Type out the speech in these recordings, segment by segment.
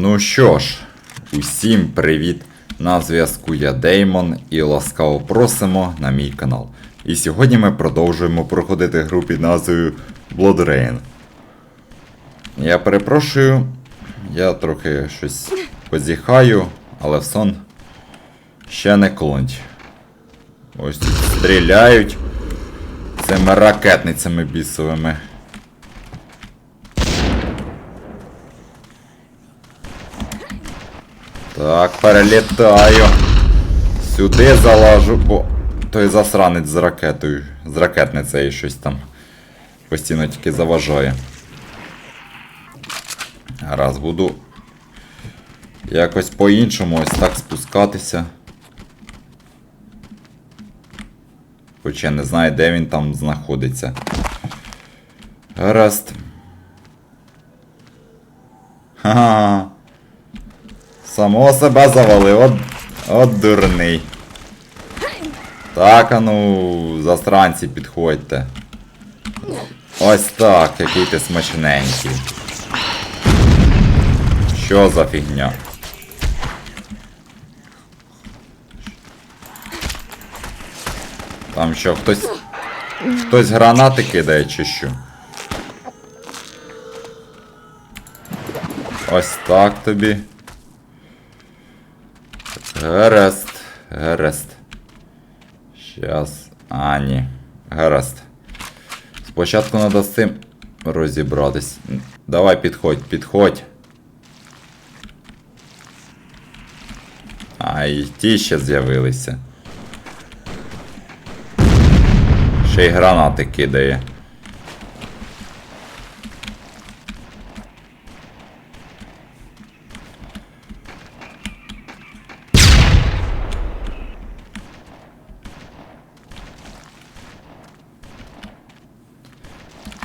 Ну що ж, усім привіт! На зв'язку я Деймон і ласкаво просимо на мій канал. І сьогодні ми продовжуємо проходити гру під назвою Blood Rain. Я перепрошую, я трохи щось позіхаю, але в сон ще не клонть. Ось тут стріляють цими ракетницями бісовими. Так, перелітаю. Сюди залажу, бо той засранець з ракетою. З ракетницею щось там. Постійно тільки заважає. Раз буду якось по-іншому ось так спускатися. Хоча не знаю, де він там знаходиться. Гаразд. Ха-ха. Самого себе завалив, от, от дурний. Так, а ну, застранці підходьте. Ось так, який ти смачненький. Що за фігня? Там що, хтось. Хтось гранати кидає чи що? Ось так тобі. Гаразд, гаразд. Щас. А, ні. Гаразд. Спочатку треба з цим розібратись. Давай підходь, підходь. А, і ті ще з'явилися. Ще й гранати кидає.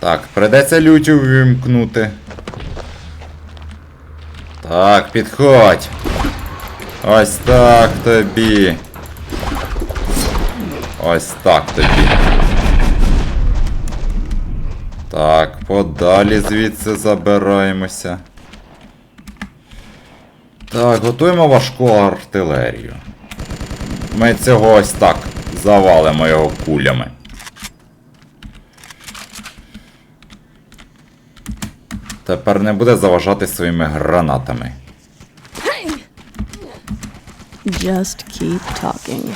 Так, придеться лютю вимкнути. Так, підходь. Ось так тобі. Ось так тобі. Так, подалі звідси забираємося. Так, готуємо важку артилерію. Ми цього ось так завалимо його кулями. Тепер не буде заважати своїми гранатами. Just keep talking.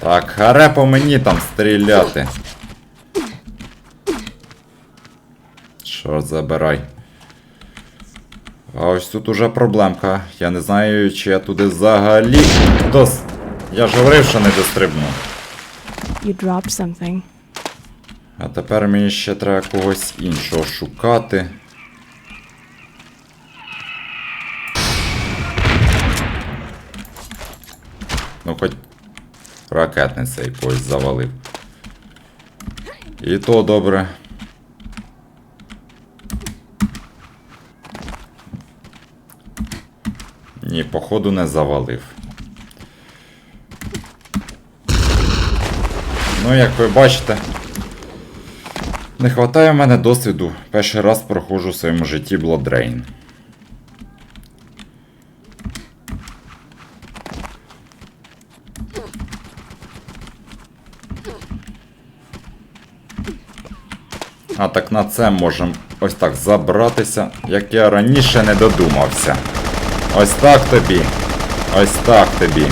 Так, харе по мені там стріляти. Що забирай. А ось тут уже проблемка. Я не знаю, чи я туди взагалі. Дос. Я ж говорив, що не дострибну. You dropped something. А тепер мені ще треба когось іншого шукати. Ну, хоч ракетниця якогось завалив. І то добре. Ні, походу не завалив. Ну, як ви бачите, не хватає в мене досвіду. Перший раз проходжу в своєму житті Blood Rain. А так на це можемо ось так забратися, як я раніше не додумався. Ось так тобі. Ось так тобі.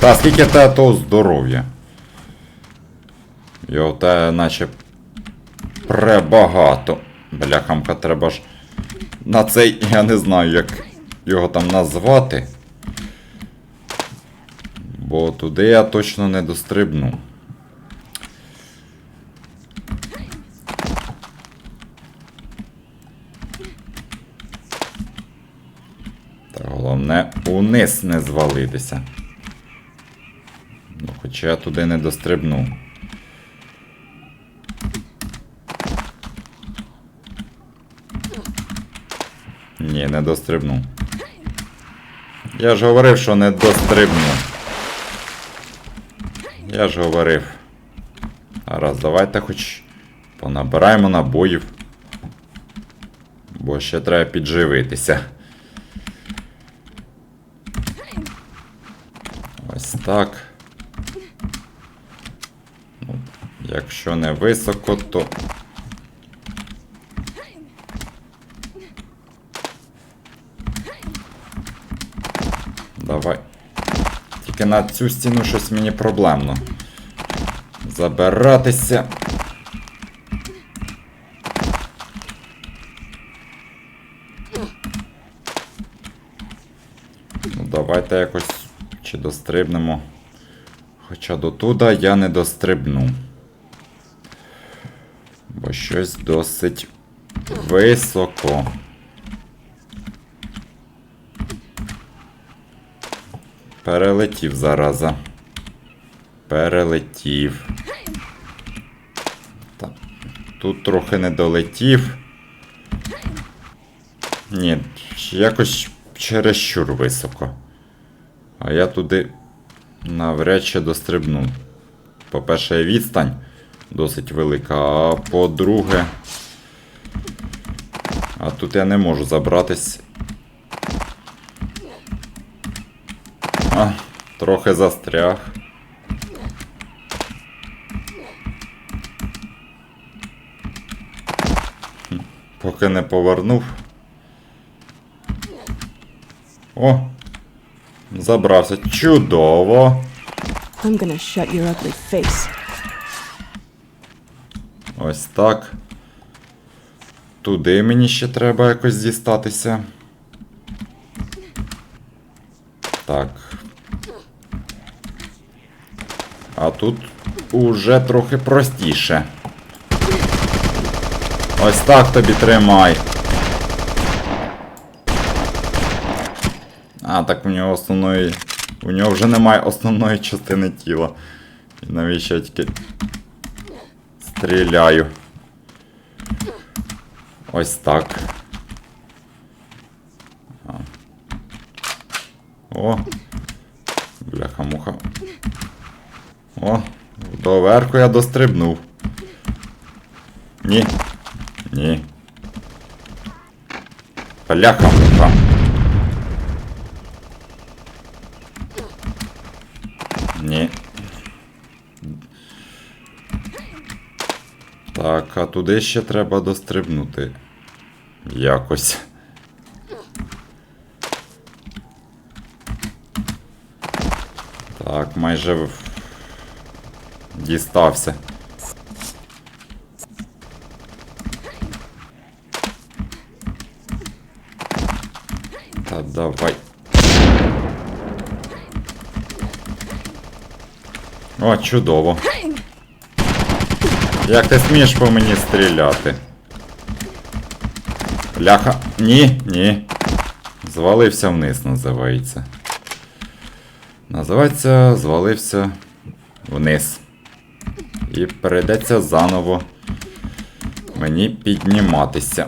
Та скільки тебе того здоров'я? Його тебе наче пребагато. Бляхамка, треба ж. На цей я не знаю, як його там назвати. Бо туди я точно не дострибну. Та головне униз не звалитися. Ну, хоча я туди не дострибну. Ні, не дострибну. Я ж говорив, що не дострибну. Я ж говорив. Раз, давайте хоч Понабираємо набоїв. Бо ще треба підживитися. Ось так. Ну, якщо не високо, то. Давай. Тільки на цю стіну щось мені проблемно. Забиратися. Ну, давайте якось чи дострибнемо. Хоча до туда я не дострибну. Бо щось досить високо. Перелетів зараза. Перелетів. Так. Тут трохи не долетів. Ні, якось чересчур високо. А я туди навряд чи дострибну. По-перше, відстань досить велика, а по-друге. А тут я не можу забратись. А, трохи застряг. Поки не повернув. О! Забрався. Чудово! I'm gonna shut your ugly face. Ось так. Туди мені ще треба якось дістатися. Так. А тут уже трохи простіше. Ось так тобі тримай. А, так у нього основної. У нього вже немає основної частини тіла. І навіщо я тільки стріляю? Ось так. О! Бляха-муха. О, доверху я дострибнув. Ні. Ні. Бляха-муха. Ні. Так, а туди ще треба дострибнути. Якось. Так, майже дістався. Та давай. О, чудово. Як ти смієш по мені стріляти? Ляха. Ні, ні. Звалився вниз, називається. Називається звалився вниз. І прийдеться заново мені підніматися.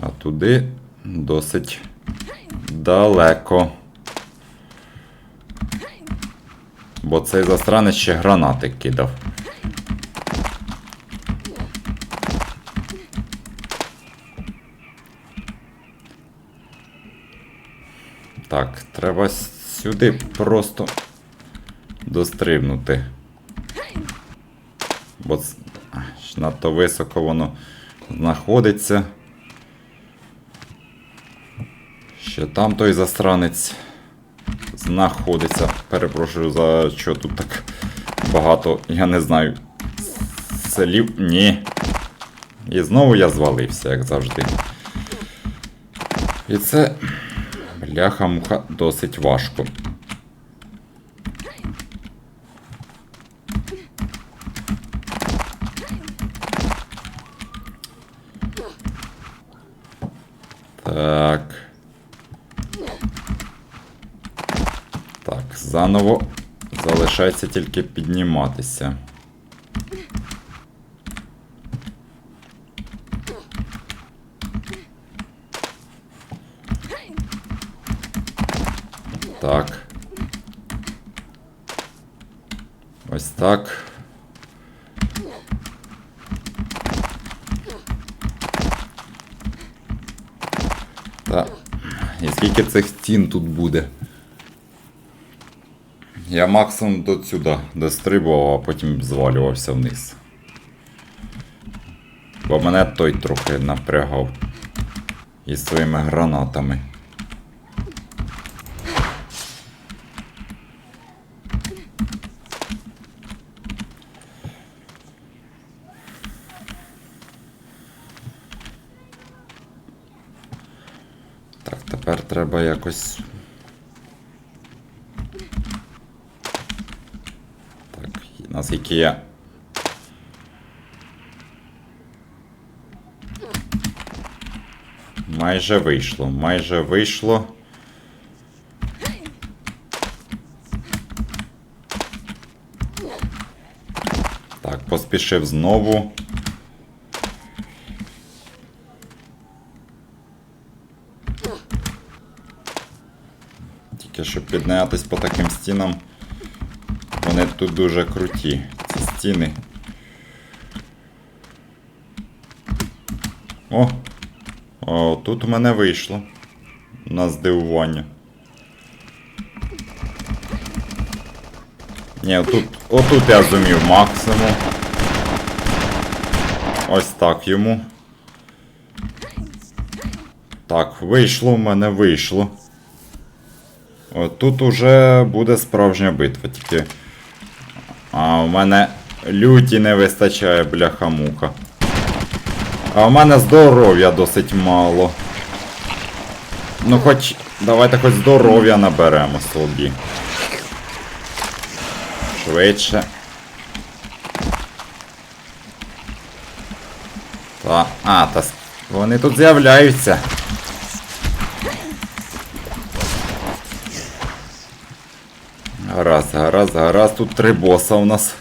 А туди досить далеко. Бо цей засранець ще гранати кидав. Так, треба сюди просто дострибнути. Бо надто високо воно знаходиться. Ще там той засранець знаходиться. Перепрошую за що тут так багато, я не знаю. Селів. Ні. І знову я звалився, як завжди. І це. Бляха-муха досить важко. Так. Так, заново залишається тільки підніматися. Так. Ось так. Та. І скільки цих стін тут буде? Я максимум до сюди дострибував, а потім звалювався вниз. Бо мене той трохи напрягав. Із своїми гранатами. Так, тепер треба якось. Так, наскільки я. Майже вийшло, майже вийшло. Так, поспішив знову. Тільки щоб піднятись по таким стінам. Вони тут дуже круті, ці стіни. О! О, тут у мене вийшло. На здивування. Ні, отут, отут я зумів максимум. Ось так йому. Так, вийшло в мене вийшло. От тут уже буде справжня битва, тільки. А у мене люті не вистачає, бляха-муха. А у мене здоров'я досить мало. Ну хоч. Давайте хоч здоров'я наберемо собі. Швидше. Та. А, та. Вони тут з'являються. Гаразд, гаразд, гаразд, тут три боса у нас.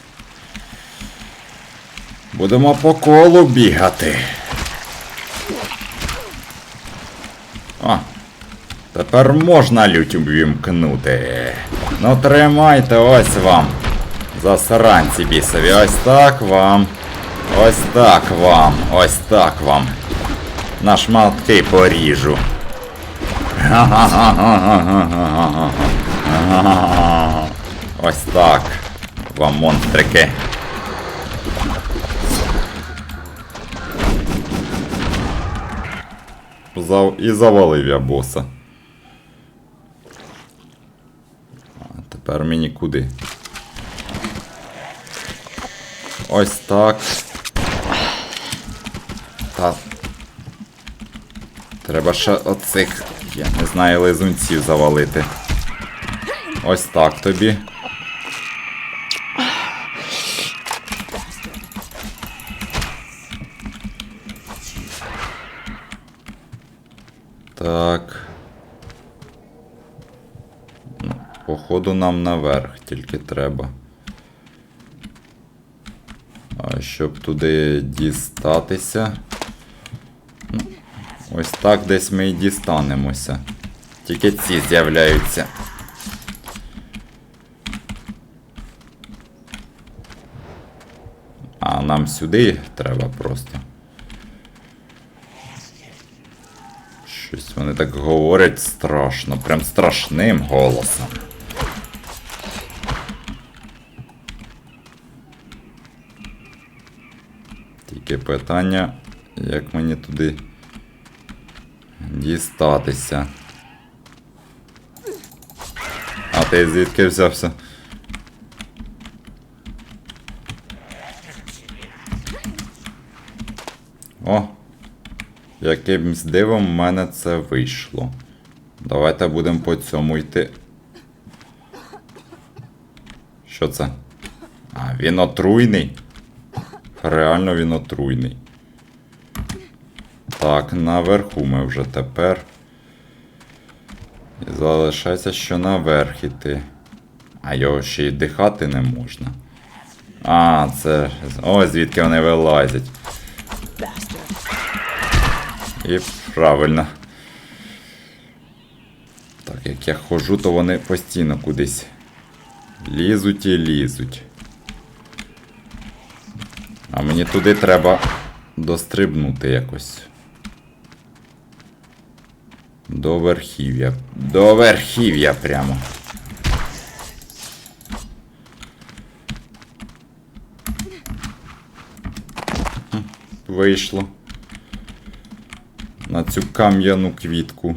Будемо по колу бігати. О, тепер можна лють вімкнути. Ну тримайте ось вам. Засранці бісові. Ось так вам. Ось так вам. Ось так вам. На шматки поріжу. Ось так. Вам монстрики. Зав... І завалив я боса. А тепер мені куди? Ось так. Та. Треба ще оцих, я не знаю, лизунців завалити. Ось так тобі. Так. Ну, Походу нам наверх тільки треба. А щоб туди дістатися. Ну, Ось так десь ми і дістанемося. Тільки ці з'являються. А нам сюди треба просто. Щось вони так говорять страшно, прям страшним голосом. Тільки питання, як мені туди дістатися. А ти звідки взявся? О! Якимсь дивом в мене це вийшло. Давайте будемо по цьому йти. Що це? А, він отруйний. Реально він отруйний. Так, наверху ми вже тепер. І залишається, що наверх іти. А його ще й дихати не можна. А, це. Ось звідки вони вилазять. І правильно. Так, як я ходжу, то вони постійно кудись лізуть і лізуть. Мені туди треба дострибнути якось. До верхів'я. До верхів'я прямо. Вийшло. На цю кам'яну квітку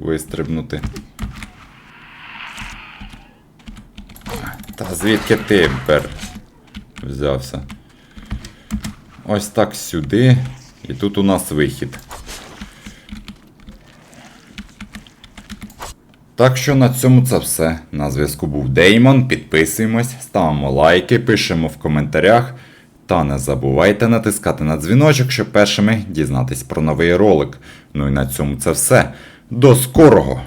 вистрибнути. Та звідки ти бер взявся? Ось так сюди. І тут у нас вихід. Так що на цьому це все. На зв'язку був Деймон. Підписуємось, ставимо лайки, пишемо в коментарях. Та не забувайте натискати на дзвіночок, щоб першими дізнатись про новий ролик. Ну і на цьому це все. До скорого!